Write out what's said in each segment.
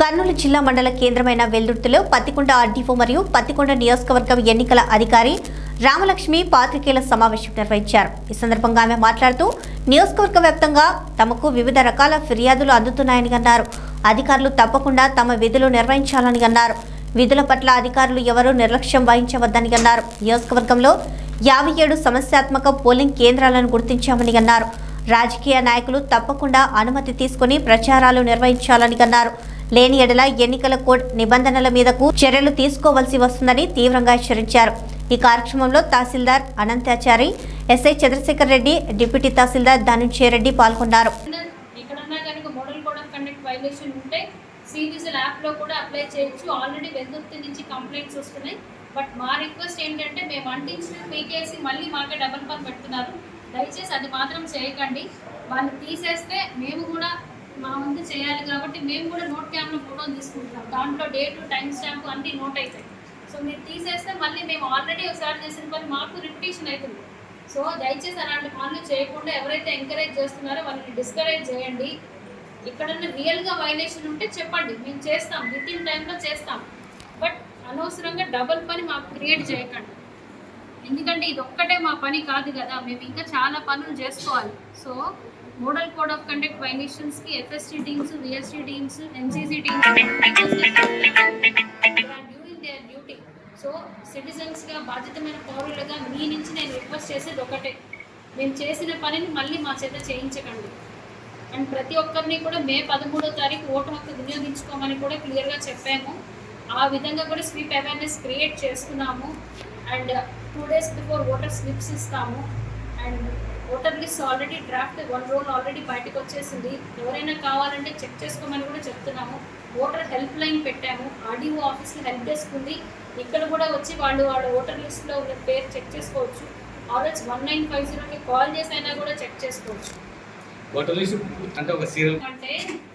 కర్నూలు జిల్లా మండల కేంద్రమైన వెల్దుర్తిలో పత్తికొండ ఆర్డీఓ మరియు పత్తికొండ నియోజకవర్గం ఎన్నికల అధికారి రామలక్ష్మి పాత్రికేయుల సమావేశం నిర్వహించారు. ఈ సందర్భంగా ఆమె మాట్లాడుతూ నియోజకవర్గ వ్యాప్తంగా తమకు వివిధ రకాల ఫిర్యాదులు అందుతున్నాయని అన్నారు. అధికారులు తప్పకుండా తమ విధులు నిర్వహించాలని అన్నారు. విధుల పట్ల అధికారులు ఎవరూ నిర్లక్ష్యం వహించవద్దని అన్నారు. నియోజకవర్గంలో యాభై ఏడు సమస్యాత్మక పోలింగ్ కేంద్రాలను గుర్తించామని అన్నారు. రాజకీయ నాయకులు తప్పకుండా అనుమతి తీసుకుని ప్రచారాలు నిర్వహించాలని అన్నారు. లేని ఎడల ఎన్నికల కోడ్ నిబంధనల మీదకు చర్యలు తీసుకోవాల్సి వస్తుందని తీవ్రంగా హెచ్చరించారు. ఈ కార్యక్రమంలో తహసీల్దార్ అనంతాచారి ఎస్ఐ చంద్రశేఖర్ రెడ్డి డిప్యూటీ తహసీల్దార్ ధనుంజయరెడ్డి పాల్గొన్నారు. యాప్లో కూడా అప్లై చేయొచ్చు. ఆల్రెడీ వెల్దుర్తి నుంచి కంప్లైంట్స్ వస్తున్నాయి. బట్ మా రిక్వెస్ట్ ఏంటంటే మేము అంటించిన పీకేసి మళ్ళీ మాకే డబల్ పని పెడుతున్నారు. దయచేసి అది మాత్రం చేయకండి. వాళ్ళు తీసేస్తే మేము కూడా మా వంతు చేయాలి కాబట్టి మేము కూడా నోట్ క్యామ్లో ఫోటోలు తీసుకుంటున్నాం. దాంట్లో డేటు టైం స్టాంప్ అన్నీ నోట్ అవుతాయి. సో మీరు తీసేస్తే మళ్ళీ మేము ఆల్రెడీ ఒకసారి చేసిన పని మాకు రిపిటేషన్ అవుతుంది. సో దయచేసి అలాంటి పనులు చేయకుండా ఎవరైతే ఎంకరేజ్ చేస్తున్నారో వాళ్ళని డిస్కరేజ్ చేయండి. ఎక్కడన్నా రియల్గా వైలేషన్ ఉంటే చెప్పండి. మేము చేస్తాం. విత్ ఇన్ టైంలో చేస్తాం. బట్ అనవసరంగా డబుల్ పని మాకు క్రియేట్ చేయకండి. ఎందుకంటే ఇది ఒక్కటే మా పని కాదు కదా. మేము ఇంకా చాలా పనులు చేసుకోవాలి. So model code of conduct వైలేషన్స్కి FST teams VST teams NCC teams doing their duty so సిటిజన్స్గా బాధ్యతమైన పౌరులుగా మీ నుంచి నేను రిక్వెస్ట్ చేసేది ఒకటే. మేము చేసిన పనిని మళ్ళీ మా చేత చేయించకండి. అండ్ ప్రతి ఒక్కరిని కూడా మే పదమూడో తారీఖు ఓటు హక్కు వినియోగించుకోమని కూడా క్లియర్గా చెప్పాము. ఆ విధంగా కూడా స్వీప్ అవేర్నెస్ క్రియేట్ చేస్తున్నాము. And two days before voter slips ఇస్తాము. And voter list already draft one roll already బయటకు వచ్చేసింది. ఎవరైనా కావాలంటే చెక్ చేసుకోమని కూడా చెప్తున్నాము. ఓటర్ హెల్ప్ లైన్ పెట్టాము. ఆర్డీఓ ఆఫీస్కి హెల్ప్ డెస్క్ ఉంది. ఇక్కడ కూడా వచ్చి వాళ్ళు వాళ్ళ ఓటర్ లిస్ట్లో ఉన్న పేరు చెక్ చేసుకోవచ్చు. ఆర్ఎస్ వన్ నైన్ ఫైవ్ జీరోకి కాల్ చేసి అయినా కూడా చెక్ చేసుకోవచ్చు. ఓటర్ లిస్ట్ అంటే ఒక సీరియల్ అంటే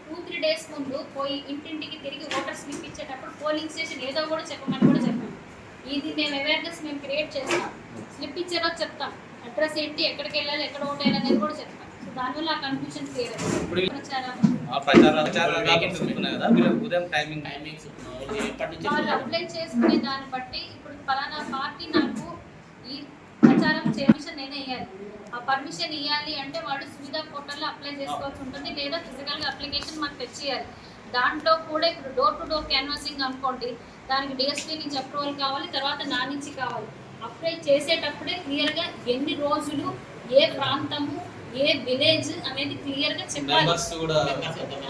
టూ త్రీ డేస్ ముందు పోయి ఇంటింటికి తిరిగి ఓటర్ స్లిప్ ఇచ్చేటప్పుడు పోలింగ్ స్టేషన్ ఏదో కూడా చెప్పమని కూడా చెప్పాం ఇది మేము అవేర్నెస్ మేము క్రియేట్ చేస్తాం స్లిప్ ఇచ్చారో చెప్తాం. అడ్రస్ ఏంటి ఎక్కడికి వెళ్ళాలి ఎక్కడ ఓటేయాలి అనేది కూడా చెప్తాం. సో దానివల్ల ఆ కన్ఫ్యూజన్ క్లియర్ ఇప్పుడు అవుతుంది ప్రచారం. ఆ ప్రచార ప్రచారాలు వస్తున్నాయి కదా మీరు ఉదయం టైమింగ్ టైమింగ్స్ ఎప్పటి నుంచి వాళ్ళు అప్లై చేసుకునే దాన్ని బట్టి ఇప్పుడు పలానా పార్టీ నాకు ఈ ప్రచారం పర్మిషన్ నేనే ఇవ్వాలి ఆ పర్మిషన్ ఇవ్వాలి అంటే వాడు సువిధా పోర్టల్లో అప్లై చేసుకోవాల్సి ఉంటుంది లేదా ఫిజికల్గా అప్లికేషన్ మాకు తెచ్చియాలి దాంట్లో కూడా ఇప్పుడు డోర్ టు డోర్ క్యాన్వాసింగ్ అనుకోండి దానికి డిఎస్పీ నుంచి అప్రూవల్ కావాలి తర్వాత నా నుంచి కావాలి. అప్లై చేసేటప్పుడే క్లియర్గా ఎన్ని రోజులు ఏ ప్రాంతము ఏ విలేజ్ అనేది క్లియర్గా చెప్పాలి. మెంబర్స్ కూడా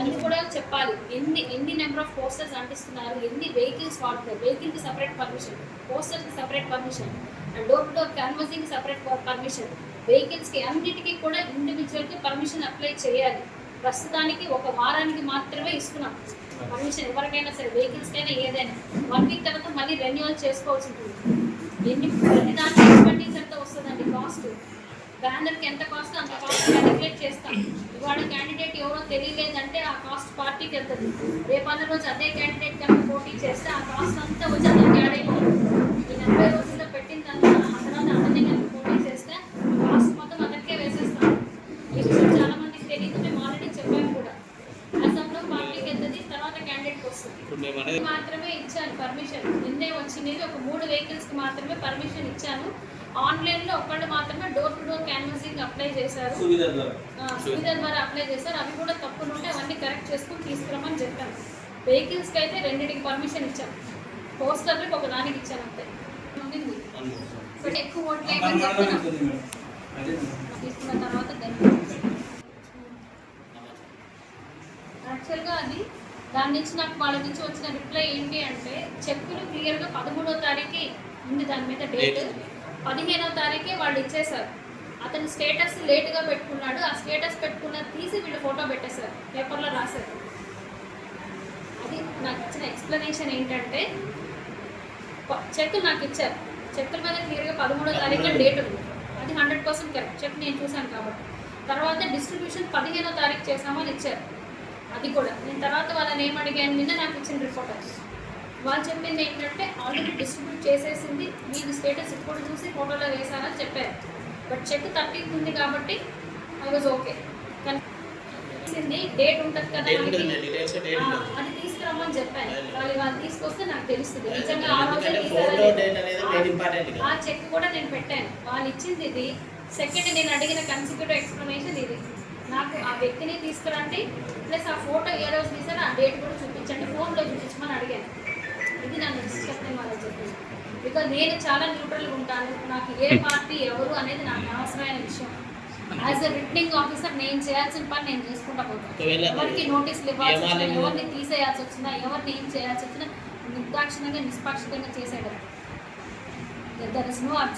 అది కూడా చెప్పాలి. ఎన్ని ఎన్ని నెంబర్ ఆఫ్ పోస్టర్స్ అంటిస్తున్నారు ఎన్ని వెహికల్స్ వాడుతున్నారు. వెహికల్కి separate permission పోస్టర్స్కి separate permission door to door canvassing separate permission వెహికల్స్కి అన్నిటికీ కూడా ఇండివిజువల్కి పర్మిషన్ అప్లై చేయాలి. ప్రస్తుతానికి ఒక వారానికి మాత్రమే ఇస్తున్నాం. పర్మిషన్ ఎవరికైనా సరే వెహికల్స్కైనా ఏదైనా. వన్ వీక్ తర్వాత మళ్ళీ రెన్యువల్ చేసుకోవాల్సి ఉంటుంది. ఎన్ని ప్రతి దానికి ఎక్స్పెండిచర్ ఎంత వస్తుందండి కాస్ట్ బ్యానర్కి ఎంత కాస్ట్ అంత కాస్ట్ క్యాలిక్యులేట్ చేస్తాం. ఇవాళ క్యాండిడేట్ ఎవరో తెలియలేదంటే ఆ కాస్ట్ పార్టీకి వెళ్తుంది. రేపన్న రోజు అదే క్యాండిడేట్ కనుక పోటీ చేస్తే ఆ కాస్ట్ అంతా వచ్చి అతనికి యాడ్ అయిపోతుంది. ఈ నలభై రోజుల్లో పెట్టిన తర్వాత ఆ తర్వాత అతనే కనుక పోటీ చేస్తే కాస్ట్ మొత్తం అతనికే వేసేస్తాం ఈ విషయం చాలా మందికి తెలియదు మేము ఆల్రెడీ చెప్పాము కూడా అసెంబ్లో పార్టీకి వెళ్తుంది తర్వాత క్యాండిడేట్కి వస్తుంది ఇప్పుడు మేము అనేది మాత్రమే ఇచ్చాను పర్మిషన్ నిన్నే వచ్చినవి ఒక మూడు వెహికల్స్కి మాత్రమే పర్మిషన్ ఇచ్చాను. ఆన్లైన్లో ఒకళ్ళు మాత్రమే door to door canvassing apply చేశారు. సువిధ ద్వారా. అప్లై చేశారు. అవి కూడా తప్పులు ఉంటే అవన్నీ కరెక్ట్ చేసుకుని తీసుకురమ్మని చెప్పాను. వెహికల్స్కి అయితే రెండింటికి పర్మిషన్ ఇచ్చాను. పోస్టర్లకు ఒక దానికి ఇచ్చాను అంతే. ఎక్కువ ఓట్లు తీసుకున్న తర్వాత యాక్చువల్గా అది దాని నుంచి నాకు వాళ్ళ నుంచి వచ్చిన రిప్లై ఏంటి అంటే చెక్కులు క్లియర్గా పదమూడో తారీఖు ఉంది దాని మీద డేట్. పదిహేనో తారీఖే వాళ్ళు ఇచ్చేశారు. అతని స్టేటస్ లేట్గా పెట్టుకున్నాడు. ఆ స్టేటస్ పెట్టుకున్నది తీసి వీళ్ళు ఫోటో పెట్టేశారు. పేపర్లో రాశారు. అది నాకు ఇచ్చిన ఎక్స్ప్లెనేషన్ ఏంటంటే ప- చెక్ నాకు ఇచ్చారు. చెక్కుల మీద క్లియర్గా పదమూడో తారీఖు డేట్ ఉంది. అది హండ్రెడ్ పర్సెంట్ కరెక్ట్. చెక్ నేను చూశాను కాబట్టి. తర్వాత డిస్ట్రిబ్యూషన్ పదిహేనో తారీఖు చేసామని ఇచ్చారు. అది కూడా. నేను తర్వాత వాళ్ళని ఏం అడిగాను నిన్న నాకు ఇచ్చిన రిపోర్ట్ వాళ్ళు చెప్పింది ఏంటంటే ఆల్రెడీ డిస్ట్రిబ్యూట్ చేసేసింది మీది స్టేటస్ ఇప్పుడు చూసి ఫోటోలో వేశారని చెప్పారు. బట్ చెక్ థర్టీన్త్ ఉంది కాబట్టి ఐ వాజ్ ఓకే కానీ డేట్ ఉంటుంది కదా అది తీసుకురా తీసుకురమ్మని చెప్పాను వాళ్ళు వాళ్ళు తీసుకొస్తే నాకు తెలుస్తుంది. నిజంగా ఆ రోజే ఆ చెక్ కూడా నేను పెట్టాను. వాళ్ళు ఇచ్చింది ఇది. సెకండ్ నేను అడిగిన కన్సిక్యూటివ్ ఎక్స్ప్లెనేషన్ ఇది. నాకు ఆ వ్యక్తిని తీసుకురండి. ప్లస్ ఆ ఫోటో ఏ రోజు తీసారో ఆ డేట్ కూడా చూపించండి. ఫోన్లో చూపించమని అడిగాను. ఇది నన్ను చెప్పిన వాళ్ళకి చెప్పింది బికాజ్ నేను చాలా న్యూట్రల్గా ఉంటాను. నాకు ఏ పార్టీ ఎవరు అనేది నాకు అనవసరమైన విషయం. యాజ్ ఎ రిటర్నింగ్ ఆఫీసర్ నేను చేయాల్సిన పని నేను చేసుకుంటా పోతాను ఎవరికి నోటీసులు ఇవ్వాల్సి వచ్చినా ఎవరిని తీసేయాల్సి వచ్చినా ఎవరిని ఏం చేయాల్సి వచ్చినా నిర్దాక్షిణంగా నిష్పాక్షికంగా చేసేయడం దర్ ఇస్ నో